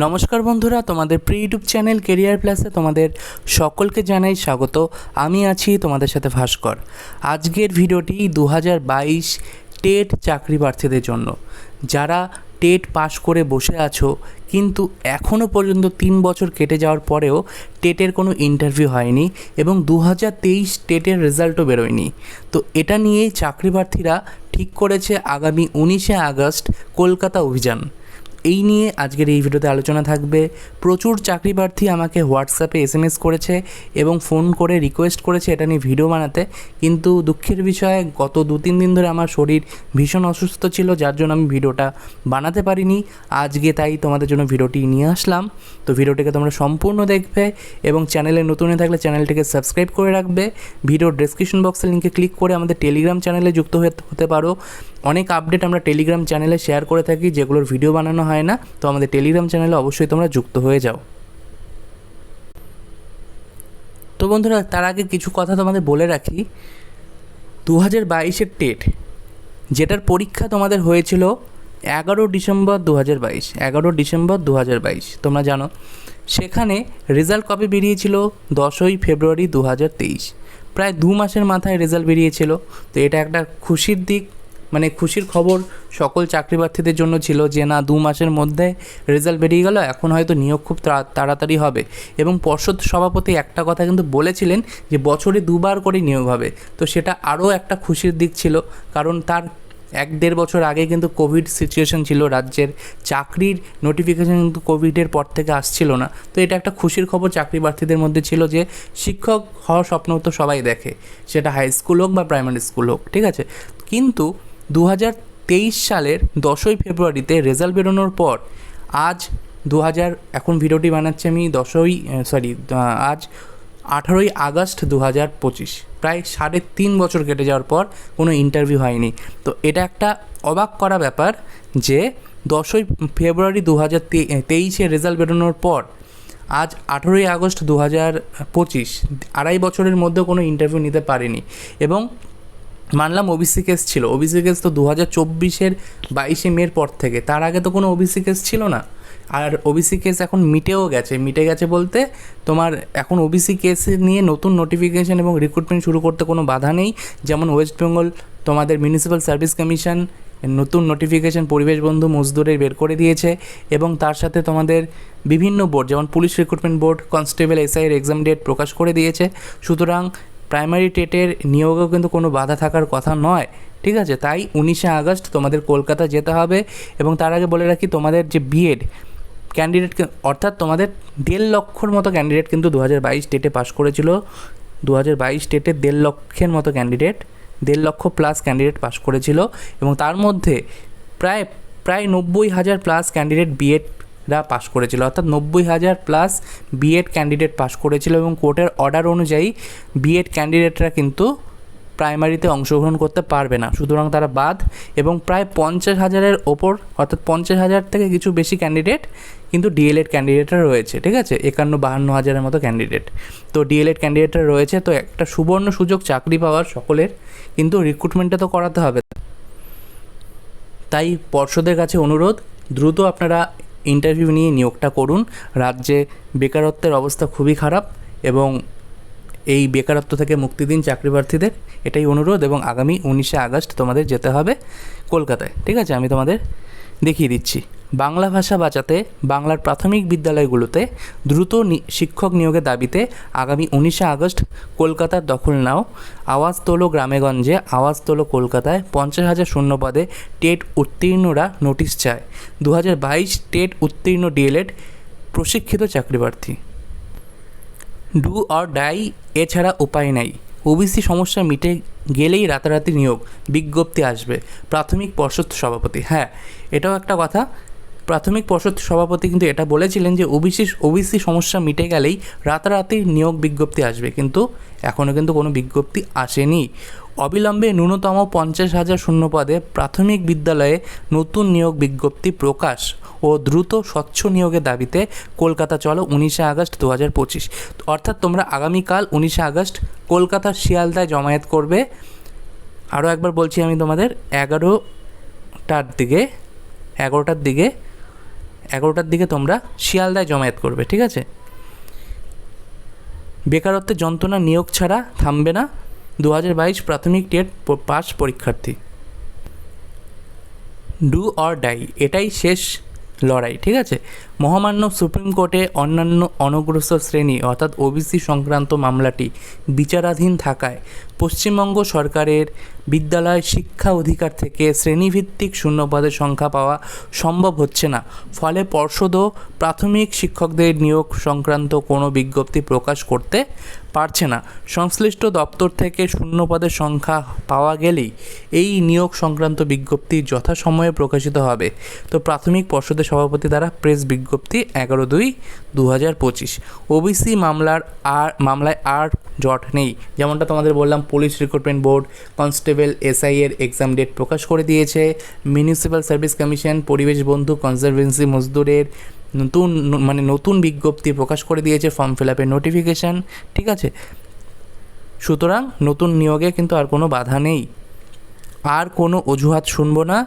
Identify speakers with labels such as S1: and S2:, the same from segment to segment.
S1: নমস্কার বন্ধুরা, তোমাদের প্রি ইউটিউব চ্যানেল কেরিয়ার প্লাসে তোমাদের সকলকে জানাই স্বাগত। আমি আছি তোমাদের সাথে ভাস্কর। আজকের ভিডিওটি দু হাজার বাইশ টেট চাকরি প্রার্থীদের জন্য। যারা টেট পাশ করে বসে আছো, কিন্তু এখনও পর্যন্ত তিন বছর কেটে যাওয়ার পরেও টেটের কোনো ইন্টারভিউ হয়নি এবং দু হাজার তেইশ টেটের রেজাল্টও বেরোয়নি। তো এটা নিয়েই চাকরি প্রার্থীরা ঠিক করেছে আগামী উনিশে আগস্ট কলকাতা অভিযান। এই নিয়ে আজকের এই ভিডিওতে আলোচনা থাকবে। প্রচুর চাকরি প্রার্থী আমাকে হোয়াটসঅ্যাপে এস এম এস করেছে এবং ফোন করে রিকোয়েস্ট করেছে এটা নিয়ে ভিডিও বানাতে। কিন্তু দুঃখের বিষয়ে, গত দু তিন দিন ধরে আমার শরীর ভীষণ অসুস্থ ছিল, যার জন্য আমি ভিডিওটা বানাতে পারিনি। আজকে তাই তোমাদের জন্য ভিডিওটি নিয়ে আসলাম। তো ভিডিওটিকে তোমরা সম্পূর্ণ দেখবে এবং চ্যানেলে নতুন হয়ে থাকলে চ্যানেলটিকে সাবস্ক্রাইব করে রাখবে। ভিডিও ডেসক্রিপশন বক্সের লিঙ্কে ক্লিক করে আমাদের টেলিগ্রাম চ্যানেলে যুক্ত হতে পারো। অনেক আপডেট আমরা টেলিগ্রাম চ্যানেলে শেয়ার করে থাকি, যেগুলোর ভিডিও বানানো হয় না। তো আমাদের টেলিগ্রাম চ্যানেলে অবশ্যই তোমরা যুক্ত হয়ে যাও। তো বন্ধুরা, তার আগে কিছু কথা তোমাদের বলে রাখি। দু হাজার বাইশের টেট যেটার পরীক্ষা তোমাদের হয়েছিল এগারো ডিসেম্বর দু হাজার বাইশ, এগারো ডিসেম্বর দু হাজার বাইশ, তোমরা জানো। সেখানে রেজাল্ট কবে বেরিয়েছিল? দশই ফেব্রুয়ারি দু হাজার তেইশ। প্রায় দু মাসের মাথায় রেজাল্ট বেরিয়েছিল। তো এটা একটা খুশির দিক মানে খুশির খবর সকল চাকরি প্রার্থীদের জন্য ছিল যে না, দু মাসের মধ্যে রেজাল্ট বেরিয়ে গেল, এখন হয়তো নিয়োগ খুব তাড়া- তাড়াতাড়ি হবে। এবং পর্ষদ সভাপতি একটা কথা কিন্তু বলেছিলেন যে বছরে দুবার করে নিয়োগ হবে। তো সেটা আরও একটা খুশির দিক ছিল, কারণ তার এক দেড় বছর আগে কিন্তু কোভিড সিচুয়েশন ছিল, রাজ্যের চাকরির নোটিফিকেশন কিন্তু কোভিডের পর থেকে আসছিল না। তো এটা একটা খুশির খবর চাকরি প্রার্থীদের মধ্যে ছিল যে শিক্ষক হওয়ার স্বপ্ন তো সবাই দেখে, সেটা হাই স্কুল হোক বা প্রাইমারি স্কুল হোক, ঠিক আছে? কিন্তু দু হাজার তেইশ সালের দশই ফেব্রুয়ারিতে রেজাল্ট বেরোনোর পর আজ দু হাজার এখন ভিডিওটি বানাচ্ছি আমি দশই সরি আজ আঠারোই আগস্ট দু হাজার পঁচিশ। প্রায় সাড়ে তিন বছর কেটে যাওয়ার পর কোনো ইন্টারভিউ হয়নি। তো এটা একটা অবাক করা ব্যাপার যে দশই ফেব্রুয়ারি দু হাজার তেইশে রেজাল্ট বেরোনোর পর আজ আঠেরোই আগস্ট দু হাজার পঁচিশ, আড়াই বছরের মধ্যে কোনো ইন্টারভিউ নিতে পারেনি। এবং মানলাম ওবিসি কেস ছিল। ওবিসি কেস তো দু হাজার চব্বিশের বাইশে মের পর থেকে। তার আগে তো কোনো ওবিসি কেস ছিল না। আর ওবিসি কেস এখন মিটেও গেছে। মিটে গেছে বলতে তোমার এখন ওবিসি কেস নিয়ে নতুন নোটিফিকেশন এবং রিক্রুটমেন্ট শুরু করতে কোনো বাধা নেই। যেমন ওয়েস্ট বেঙ্গল তোমাদের মিউনিসিপ্যাল সার্ভিস কমিশন নতুন নোটিফিকেশন পরিবেশ বন্ধু মজদুরের বের করে দিয়েছে এবং তার সাথে তোমাদের বিভিন্ন বোর্ড যেমন পুলিশ রিক্রুটমেন্ট বোর্ড কনস্টেবল এসআইয়ের এক্সাম ডেট প্রকাশ করে দিয়েছে। সুতরাং প্রাইমারি টেটের নিয়োগেও কিন্তু কোনো বাধা থাকার কথা নয়, ঠিক আছে? তাই উনিশে আগস্ট তোমাদের কলকাতা যেতে হবে এবং তার আগে বলে রাখি তোমাদের যে বিএড ক্যান্ডিডেট অর্থাৎ তোমাদের দেড় লক্ষর মতো ক্যান্ডিডেট কিন্তু দু হাজার বাইশ টেটে পাশ করেছিল। দু হাজার বাইশ টেটে দেড় লক্ষের মতো ক্যান্ডিডেট দেড় লক্ষ প্লাস ক্যান্ডিডেট পাশ করেছিল এবং তার মধ্যে প্রায় প্রায় নব্বই হাজার প্লাস ক্যান্ডিডেট বিএডরা পাশ করেছিল। অর্থাৎ নব্বই হাজার প্লাস বিএড ক্যান্ডিডেট পাশ করেছিল এবং কোর্টের অর্ডার অনুযায়ী বিএড ক্যান্ডিডেটরা কিন্তু প্রাইমারিতে অংশগ্রহণ করতে পারবে না। সুতরাং তারা বাদ এবং প্রায় পঞ্চাশ হাজারের ওপর, অর্থাৎ পঞ্চাশ হাজার থেকে কিছু বেশি ক্যান্ডিডেট কিন্তু ডিএলএড ক্যান্ডিডেটরা রয়েছে, ঠিক আছে? একান্ন, বাহান্ন হাজারের মতো ক্যান্ডিডেট তো ডিএলএড ক্যান্ডিডেটরা রয়েছে, তো একটা সুবর্ণ সুযোগ চাকরি পাওয়ার সকলের কিন্তু রিক্রুটমেন্টটা তো করাতে হবে। তাই পর্ষদের কাছে অনুরোধ, দ্রুত আপনারা ইন্টারভিউ নিয়ে নিয়োগটা করুন। রাজ্যে বেকারত্বের অবস্থা খুবই খারাপ এবং এই বেকারত্ব থেকে মুক্তি দিন চাকরি প্রার্থীদের এটাই অনুরোধ এবং আগামী উনিশে আগস্ট তোমাদের যেতে হবে কলকাতায়। ঠিক আছে? আমি তোমাদের দেখিয়ে দিচ্ছি। বাংলা ভাষা বাঁচাতে বাংলার প্রাথমিক বিদ্যালয়গুলোতে দ্রুত শিক্ষক নিয়োগের দাবিতে আগামী উনিশে আগস্ট কলকাতার দখল নাও। আওয়াজ তোলো গ্রামেগঞ্জে, আওয়াজ তোলো কলকাতায়। পঞ্চাশ হাজার শূন্য পদে টেট উত্তীর্ণরা নোটিশ চায়। দু হাজার বাইশ টেট উত্তীর্ণ ডিএলএড প্রশিক্ষিত চাকরিপ্রার্থী। ডু অর ডাই এছাড়া উপায় নাই। ওবিসি সমস্যা মিটে গেলেই রাতারাতি নিয়োগ বিজ্ঞপ্তি আসবে। প্রাথমিক পর্ষদ সভাপতি হ্যাঁ এটাও একটা কথা। প্রাথমিক পর্ষদ সভাপতি কিন্তু এটা বলেছিলেন যে ওবিসি ওবিসি সমস্যা মিটে গেলেই রাতারাতি নিয়োগ বিজ্ঞপ্তি আসবে, কিন্তু এখনও কিন্তু কোনো বিজ্ঞপ্তি আসেনি। অবিলম্বে ন্যূনতম পঞ্চাশ হাজার শূন্য পদে প্রাথমিক বিদ্যালয়ে নতুন নিয়োগ বিজ্ঞপ্তি প্রকাশ ও দ্রুত স্বচ্ছ নিয়োগের দাবিতে কলকাতা চলো উনিশে আগস্ট দু হাজার পঁচিশ। অর্থাৎ তোমরা আগামীকাল উনিশে আগস্ট কলকাতার শিয়ালদায় জমায়েত করবে। আরও একবার বলছি আমি তোমাদের, এগারোটার দিকে এগারোটার দিকে এগারোটার দিকে তোমরা শিয়ালদায় জমায়েত করবে, ঠিক আছে? বেকারত্বের যন্ত্রণা নিয়োগ ছাড়া থামবে না দু হাজার বাইশ প্রাথমিক টেট পাস পরীক্ষার্থী। ডু অর ডাই, এটাই শেষ লড়াই, ঠিক আছে? মহামান্য সুপ্রিম কোর্টে অন্যান্য অনগ্রসর শ্রেণি অর্থাৎ ওবিসি সংক্রান্ত মামলাটি বিচারাধীন থাকায় পশ্চিমবঙ্গ সরকারের বিদ্যালয় শিক্ষা অধিকার থেকে শ্রেণীভিত্তিক শূন্যপদের সংখ্যা পাওয়া সম্ভব হচ্ছে না। ফলে পর্ষদও প্রাথমিক শিক্ষকদের নিয়োগ সংক্রান্ত কোনো বিজ্ঞপ্তি প্রকাশ করতে পারছে না। সংশ্লিষ্ট দপ্তর থেকে শূন্যপদের সংখ্যা পাওয়া গেলেই এই নিয়োগ সংক্রান্ত বিজ্ঞপ্তি যথাসময়ে প্রকাশিত হবে। তো প্রাথমিক পর্ষদের সভাপতি দ্বারা প্রেস বিজ্ঞপ্তি এগারো দুই দু হাজার পঁচিশ। ওবিসি মামলার আর, মামলায় আর জট নেই। যেমনটা তোমাদের বললাম, police recruitment board, constable SI এর এক্সাম ডেট প্রকাশ করে দিয়েছে। মিউনিসিপ্যাল সার্ভিস কমিশন, পরিবেশ বন্ধু, কনজারভেন্সি মজদুরের নতুন মানে নতুন বিজ্ঞপ্তি প্রকাশ করে দিয়েছে, ফর্ম ফিল আপের নোটিফিকেশান। ঠিক আছে? সুতরাং নতুন নিয়োগে কিন্তু আর কোনো বাধা নেই। আর কোনো অজুহাত শুনব না।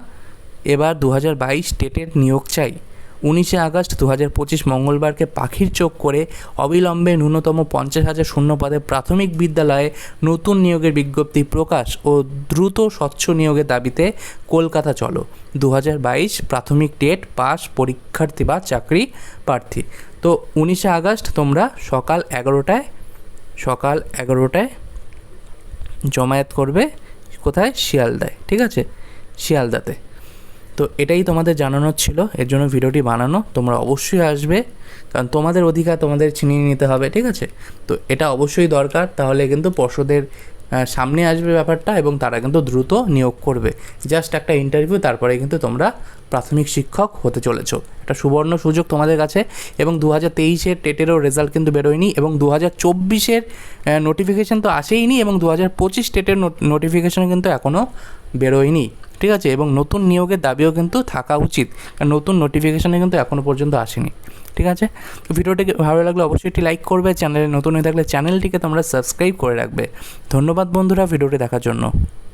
S1: এবার দু হাজার বাইশ টেটের নিয়োগ চাই। উনিশে আগস্ট দু হাজার পঁচিশ মঙ্গলবারকে পাখির চোখ করে অবিলম্বে ন্যূনতম পঞ্চাশ হাজার শূন্য পদে প্রাথমিক বিদ্যালয়ে নতুন নিয়োগের বিজ্ঞপ্তি প্রকাশ ও দ্রুত স্বচ্ছ নিয়োগের দাবিতে কলকাতা চলো। দু হাজার বাইশ প্রাথমিক টেট পাস পরীক্ষার্থী বা চাকরি প্রার্থী। তো উনিশে আগস্ট তোমরা সকাল এগারোটায় সকাল এগারোটায় জমায়েত করবে কোথায়? শিয়ালদায়, ঠিক আছে? শিয়ালদাতে। তো এটাই তোমাদের জানানোর ছিল, এর জন্য ভিডিওটি বানানো, তোমরা অবশ্যই আসবে, কারণ তোমাদের অধিকার তোমাদের ছিনিয়ে নিতে হবে, ঠিক আছে? তো এটা অবশ্যই দরকার, তাহলে কিন্তু পর্ষদের সামনে আসবে ব্যাপারটা এবং তারা কিন্তু দ্রুত নিয়োগ করবে। জাস্ট একটা ইন্টারভিউ তারপরে কিন্তু তোমরা প্রাথমিক শিক্ষক হতে চলেছো। একটা সুবর্ণ সুযোগ তোমাদের কাছে, এবং দু হাজার তেইশের টেটেরও রেজাল্ট কিন্তু বেরোয়নি, এবং দু হাজার চব্বিশের নোটিফিকেশান তো আসেইনি, এবং দু হাজার পঁচিশ টেটের নোটিফিকেশান কিন্তু এখনও বেরোয়নি। ঠিক আছে? এবং নতুন নিয়োগের দাবিও কিন্তু থাকা উচিত। কারণ নতুন নোটিফিকেশানে কিন্তু এখনও পর্যন্ত আসেনি। ঠিক আছে? তো ভিডিওটিকে ভালো লাগলে অবশ্যই একটি লাইক করবে। চ্যানেলে নতুন হয়ে থাকলে চ্যানেলটিকে তোমরা সাবস্ক্রাইব করে রাখবে। ধন্যবাদ বন্ধুরা ভিডিওটি দেখার জন্য।